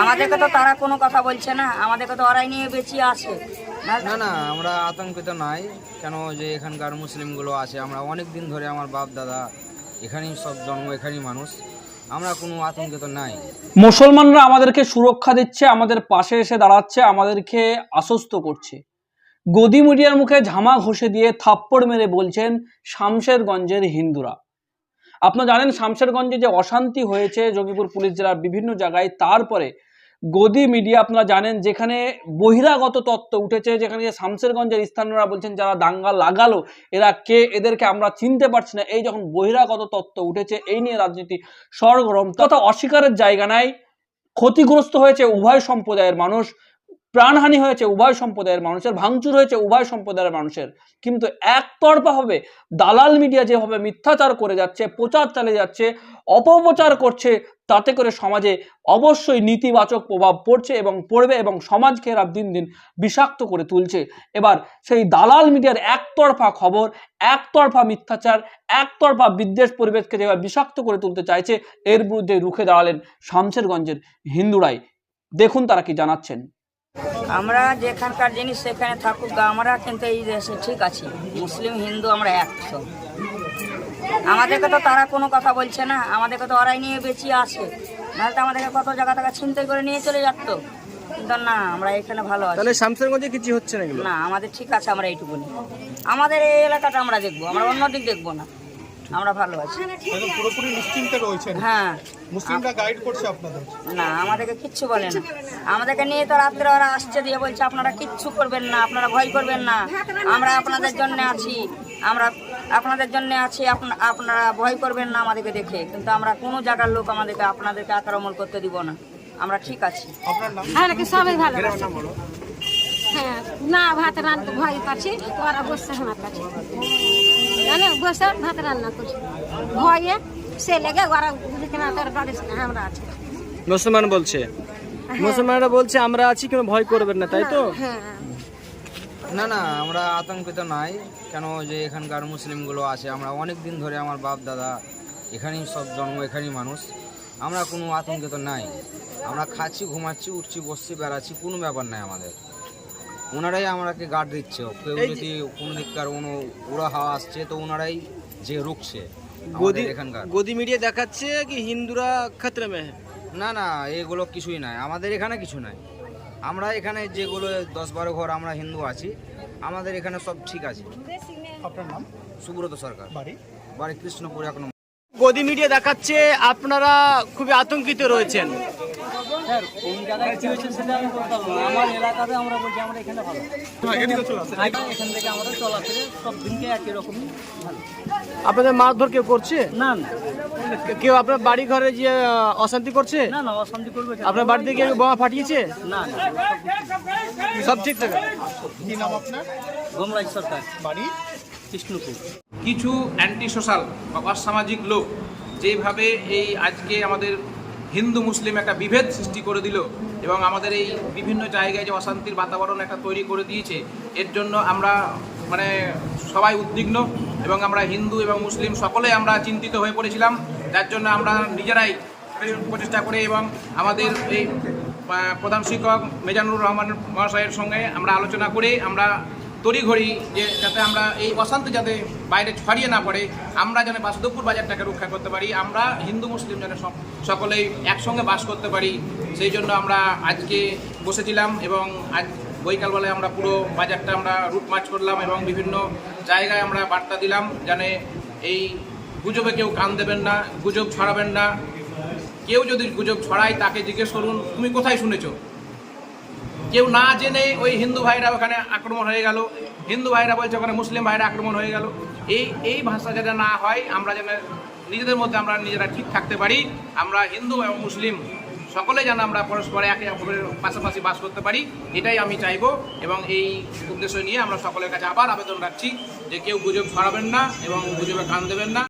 আমাদেরকে তো তারা কোনো কথা বলছে না আমাদেরকে তো ওরাই নিয়ে বেঁচিয়ে আছে। না- না না আমরা আতঙ্কিত নাই কেন যে এখানকার মুসলিমগুলো আছে আমরা অনেক দিন ধরে আমার বাপ দাদা এখানেই সব জন্ম এখানেই মানুষ আমরা কোনো আতঙ্কিত নাই। মুসলমানরা আমাদেরকে সুরক্ষা দিচ্ছে আমাদের পাশে এসে দাঁড়াচ্ছে আমাদেরকে আশ্বস্ত করছে। গদি মিডিয়ার মুখে ঝামা ঘষে দিয়ে থাপ্পড় মেরে বলছেন শামশেরগঞ্জের হিন্দুরা। আপনারা জানেন শামশেরগঞ্জে যে অশান্তি হয়েছে যোগীপুর পুলিশ জেলার বিভিন্ন জায়গায় তারপরে গদি মিডিয়া আপনারা জানেন, যেখানে বহিরাগত তত্ত্ব উঠেছে, যেখানে যে শামসেরগঞ্জের স্থানীয়রা বলছেন, যারা দাঙ্গা লাগালো, এরা কে, এদেরকে আমরা চিনতে পারছি না। এই যখন বহিরাগত তত্ত্ব উঠেছে, এই নিয়ে রাজনীতি সরগরম। তথা অস্বীকারের জায়গা নাই। ক্ষতিগ্রস্ত হয়েছে উভয় সম্প্রদায়ের মানুষ। প্রাণহানি হয়েছে উভয় সম্প্রদায়ের মানুষের, ভাঙচুর হয়েছে উভয় সম্প্রদায়ের মানুষের। কিন্তু একতরফা হবে দালাল মিডিয়া যেভাবে মিথ্যাচার করে যাচ্ছে, প্রচার চালিয়ে যাচ্ছে, অপপ্রচার করছে, তাতে করে সমাজে অবশ্যই নেতিবাচক প্রভাব পড়ছে এবং পড়বে এবং সমাজকে এরা দিন দিন বিষাক্ত করে তুলছে। এবার সেই দালাল মিডিয়ার একতরফা খবর, একতরফা মিথ্যাচার, একতরফা বিদ্বেষ পরিবেশকে যেভাবে বিষাক্ত করে তুলতে চাইছে, এর বিরুদ্ধে রুখে দাঁড়ালেন শামশেরগঞ্জের হিন্দুরাই। দেখুন তারা কি জানাচ্ছেন। আমরা যেখানকার জিনিস সেখানে থাকুক আমরা কিন্তু এই দেশে ঠিক আছি। মুসলিম হিন্দু আমরা একশো। আমাদেরকে তো তারা কোনো কথা বলছে না। আমাদেরকে তো ওরাই নিয়ে বেঁচিয়ে আছে। নাহলে তো আমাদেরকে কত জায়গা থেকে ছিনতাই করে নিয়ে চলে যাচ্ত। কিন্তু না আমরা এখানে ভালো আছি। তাহলে শামসেরগঞ্জে কিছু হচ্ছে না না আমাদের ঠিক আছে আমরা এইটুকুনি আমাদের এই এলাকাটা আমরা দেখব আমরা অন্য দিক দেখব না। আমরা ভালো আছি। পুরোপুরি নিশ্চিন্তে রয়েছেন। হ্যাঁ। মুসলিমরা গাইড করছে আপনাদের? না আমাদেরকে কিচ্ছু বলে না। আমাদেরকে নিয়ে তো রাত্রে ওরা আসছে দিয়ে বলছে আপনারা কিচ্ছু করবেন না আপনারা ভয় করবেন না। আমরা আপনাদের জন্য আছি আমরা আপনাদের জন্য আছি আপনারা ভয় করবেন না আমাদেরকে দেখে। কিন্তু আমরা কোনো জায়গার লোক আমাদেরকে আপনাদেরকে আক্রমণ করতে দিব না। আমরা ঠিক আছি। আপনার নাম? আর কি সবাই ভালো হ্যাঁ না ভাত রান্না ভয় পাচ্ছি। ওরা বসছে আমার কাছে। বসে ভাত রান্না করছি। ভয়ে সে লেগে ওরা বুঝতে বাড়ি আমরা আছি। মুসলমান বলছে। মুসলমানরা বলছে আমরা আছি কেন ভয় করবেন না তাই তো? হ্যাঁ। না না আমরা আতঙ্কিত নাই। কেন যে এখানকার মুসলিমগুলো আছে আমরা অনেক দিন ধরে আমার বাপ দাদা এখানেই সব জন্ম এখানেই মানুষ। আমরা কোনো আতঙ্কিত নাই। আমরা খাচ্ছি ঘুমাচ্ছি উঠছি বসছি বেড়াচ্ছি কোনো ব্যাপার নাই আমাদের। ওনারাই আমাকে গার্ড দিচ্ছে। কেউ যদি কোনো দিককার কোনো উড়া হাওয়া আসছে তো ওনারাই যে রুখছে। গদি এখানকার। গদি মিডিয়া দেখাচ্ছে কি হিন্দুরা ক্ষেত্রে মে হ্যাঁ। না না এগুলো কিছুই নাই। আমাদের এখানে কিছু নাই। আমরা এখানে যেগুলো দশ বারো ঘর আমরা হিন্দু আছি আমাদের এখানে সব ঠিক আছে। আপনার নাম? সুব্রত সরকার। বাড়ি? বাড়ি কৃষ্ণপুর এক নম্বর। গদি মিডিয়া দেখাচ্ছে আপনারা খুবই আতঙ্কিত রয়েছেন। আমার এলাকাতে আমরা বলছি আমরা এখানে ভালো। হ্যাঁ এদিকে চলে আসেন এখান থেকে আমরা চলাফেরা সব দিনকে একই রকমই আপনাদের মারধর কেউ করছে? না না। কেউ আপনার বাড়ি ঘরে যে অশান্তি করছে? না না অশান্তি করবে আপনার বাড়িতে কেউ বোমা ফাটিয়েছে? না না। সব ঠিক থাকে। কি নাম আপনার? গোমরাজ সরকার। বাড়ি? কৃষ্ণপুর। কিছু অ্যান্টি সোশ্যাল বা অসামাজিক লোক যেভাবে এই আজকে আমাদের হিন্দু মুসলিম একটা বিভেদ সৃষ্টি করে দিল এবং আমাদের এই বিভিন্ন জায়গায় যে অশান্তির বাতাবরণ একটা তৈরি করে দিয়েছে, এর জন্য আমরা মানে সবাই উদ্বিগ্ন এবং আমরা হিন্দু এবং মুসলিম সকলে আমরা চিন্তিত হয়ে পড়েছিলাম। যার জন্য আমরা নিজেরাই প্রচেষ্টা করে এবং আমাদের এই প্রধান শিক্ষক মেজানুর রহমান মহাশয়ের সঙ্গে আমরা আলোচনা করে আমরা তড়িঘড়ি যে যাতে আমরা এই অশান্তি যাতে বাইরে ছড়িয়ে না পড়ে, আমরা যেন বাসুদেবপুর বাজারটাকে রক্ষা করতে পারি, আমরা হিন্দু মুসলিম যেন সকলেই একসঙ্গে বাস করতে পারি, সেই জন্য আমরা আজকে বসেছিলাম এবং আজ বৈকালবেলায় আমরা পুরো বাজারটা আমরা রুট মার্চ করলাম এবং বিভিন্ন জায়গায় আমরা বার্তা দিলাম যেন এই গুজবে কেউ কান দেবেন না, গুজব ছড়াবেন না। কেউ যদি গুজব ছড়ায় তাকে জিজ্ঞেস করুন, তুমি কোথায় শুনেছো? কেউ না জেনে ওই হিন্দু ভাইরা ওখানে আক্রমণ হয়ে গেল। হিন্দু ভাইরা বলছে ওখানে মুসলিম ভাইরা আক্রমণ হয়ে গেল। এই এই ভাষা যেটা না হয়, আমরা যেন নিজেদের মধ্যে আমরা নিজেরা ঠিক থাকতে পারি। আমরা হিন্দু এবং মুসলিম সকলে যেন আমরা পরস্পরে একে অপরের পাশাপাশি বাস করতে পারি, এটাই আমি চাইব এবং এই উদ্দেশ্য নিয়ে আমরা সকলের কাছে আবার আবেদন রাখছি যে কেউ গুজব ছড়াবেন না এবং গুজবে কান দেবেন না।